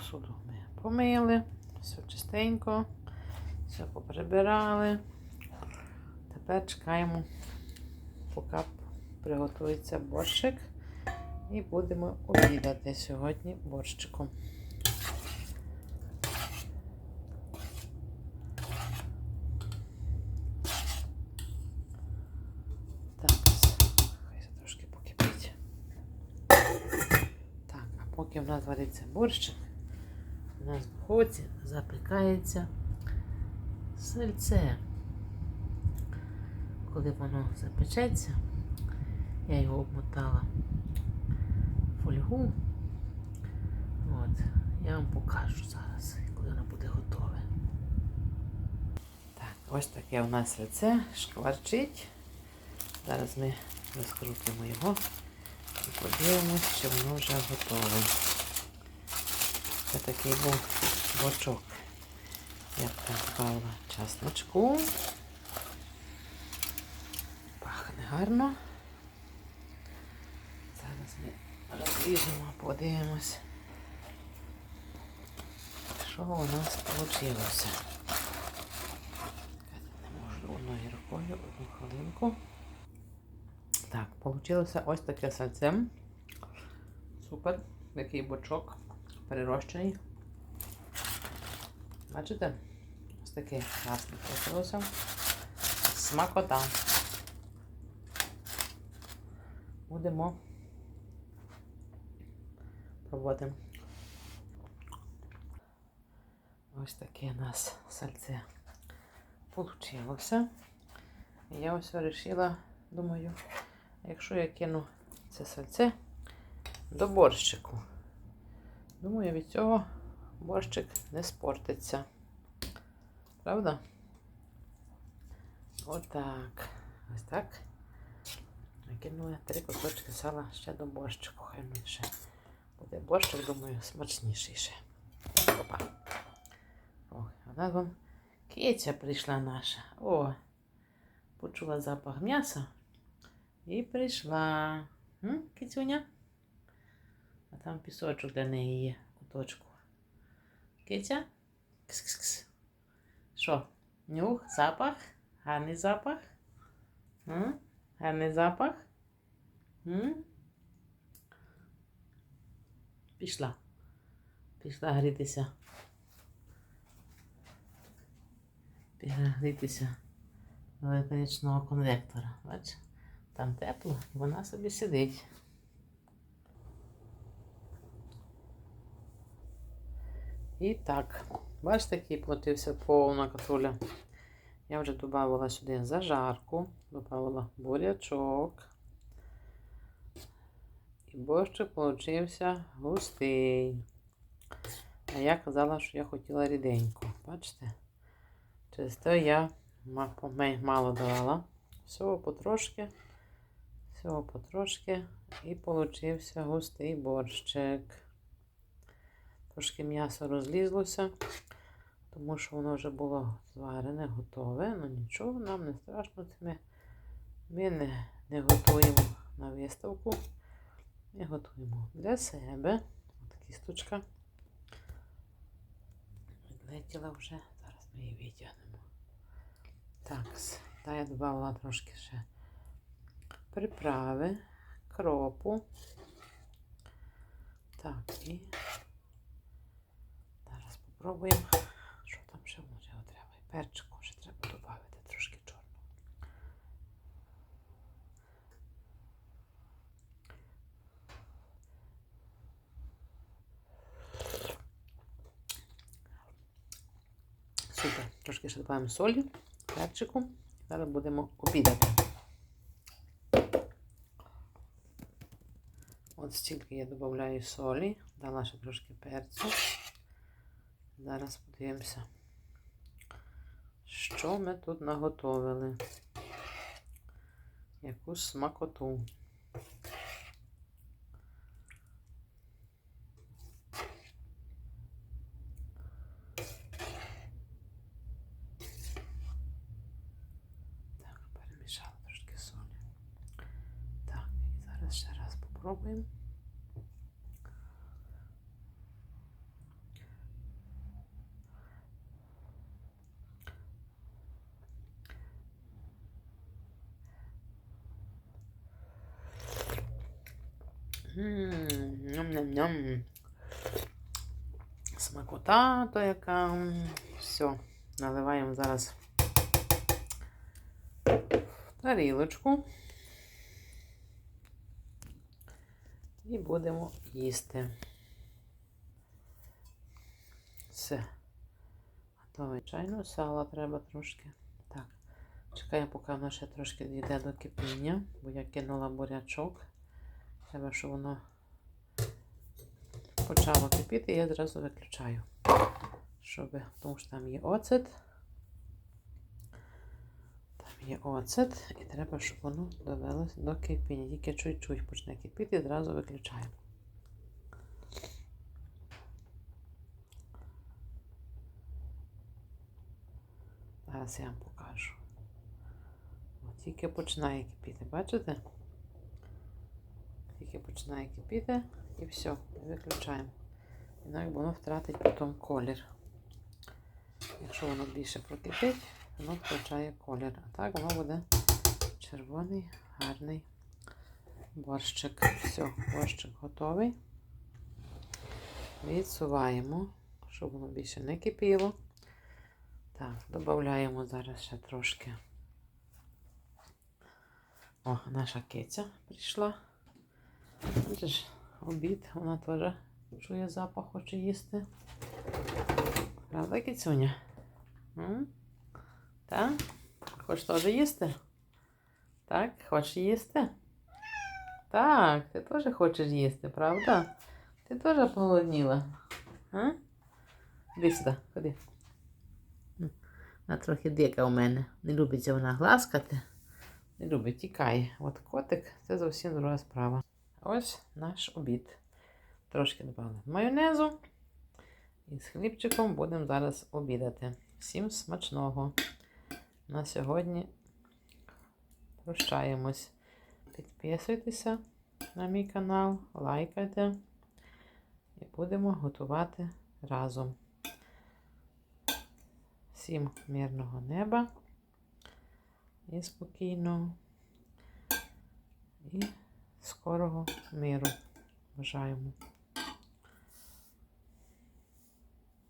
Посуду ми помили, все чистенько, все поприбирали. Тепер чекаємо, поки приготується борщик. І будемо обідати сьогодні борщиком. Так, хай трошки покипить. Так, а поки в нас вариться борщик, в хоці запікається сальце. Коли воно запечеться, я його обмотала в фольгу. От, я вам покажу зараз, коли воно буде готове. Так, ось таке у нас сальце шкварчить. Зараз ми розкрутимо його і подивимось, чи воно вже готове. Це такий був бочок. Я додала часничку. Пахне гарно. Зараз ми розріжемо, подивимось, що у нас вийшло. Не можу одною рукою, одну хвилинку. Так, вийшло ось таке сальце. Супер. Такий бочок перерощений. Бачите? Ось такий класний вийшло. Смакота. Будемо пробувати. Ось таке у нас сальце. І я ось вирішила, думаю, якщо я кину це сальце до борщику, думаю, від цього борщик не спортиться. Правда? Отак. Ось так. Накинула три кусочки сала ще до борщику. Хай ще буде борщик, думаю, смачніший ще. Опа. О, вона вам киця прийшла наша. О, почула запах м'яса і прийшла. М, Кицюня? Там пісочок для неї є, куточку. Киця? Кс-кс-кс. Що? Нюх, запах? Гарний запах? М? Гарний запах? М? Пішла. Пішла грітися. Пішла грітися до електричного конвектора. Бач? Там тепло, і вона собі сидить. І так, бачите, який платився повна катуля. Я вже додавала сюди зажарку, додавала бурячок. І борщик получився густий. А я казала, що я хотіла ріденьку. Бачите? Через те я мало давала. Всього потрошки. Всього потрошки. І получився густий борщик. Трошки м'ясо розлізлося, тому що воно вже було зварене, готове. Ну нічого, нам не страшно. Це ми, ми не, не готуємо на виставку. Ми готуємо для себе. Ось кісточка. Відлетіла вже. Зараз ми її витягнемо. Так, та я додала трошки ще приправи, кропу. Так, і зараз попробуємо, що там ще може треба. Перчику ще треба додати трошки чорного. Супер. Трошки ще додаємо солі, перчику. Зараз будемо обідати. От стільки я додаю солі, дала ще трошки перцю. Зараз подивимося, що ми тут наготовили. Яку смакоту. Так, перемішала трошки солі. Так, і зараз ще раз попробуємо. Ням-ням. Смакота то яка. Все. Наливаємо зараз в тарілочку. І будемо їсти. Все. Готове. Чайно сала треба трошки. Так. Чекаємо, поки воно ще трошки дійде до кипіння, бо я кинула бурячок. Треба, щоб воно почало кипіти, я зразу виключаю. Щоб, тому що там є оцет. Там є оцет, і треба, щоб воно довелося до кипіння. Тільки чуть-чуть почне кипіти, зразу виключаємо. Зараз я вам покажу. Тільки починає кипіти, бачите? Тільки починає кипіти і все, виключаємо. Інакше воно втратить потім колір. Якщо воно більше прокипить, воно втрачає колір. А так воно буде червоний, гарний борщик. Все, борщик готовий. Відсуваємо, щоб воно більше не кипіло. Так, додаємо зараз ще трошки. О, наша киця прийшла. Бачиш, обід, вона теж чує запах, хоче їсти. Правда, кицюня? М? Так? Хочеш теж їсти? Так, хочеш їсти? Так, ти теж хочеш їсти, правда? Ти теж поголодніла. Іди сюди, ходи. Вона трохи дика у мене. Не любиться вона гласкати. Не любить, тікає. От котик це зовсім друга справа. Ось наш обід. Трошки додали майонезу. І з хлібчиком будемо зараз обідати. Всім смачного. На сьогодні прощаємось. Підписуйтеся на мій канал, лайкайте. І будемо готувати разом. Всім мирного неба і спокійного. І скорого миру. Бажаємо.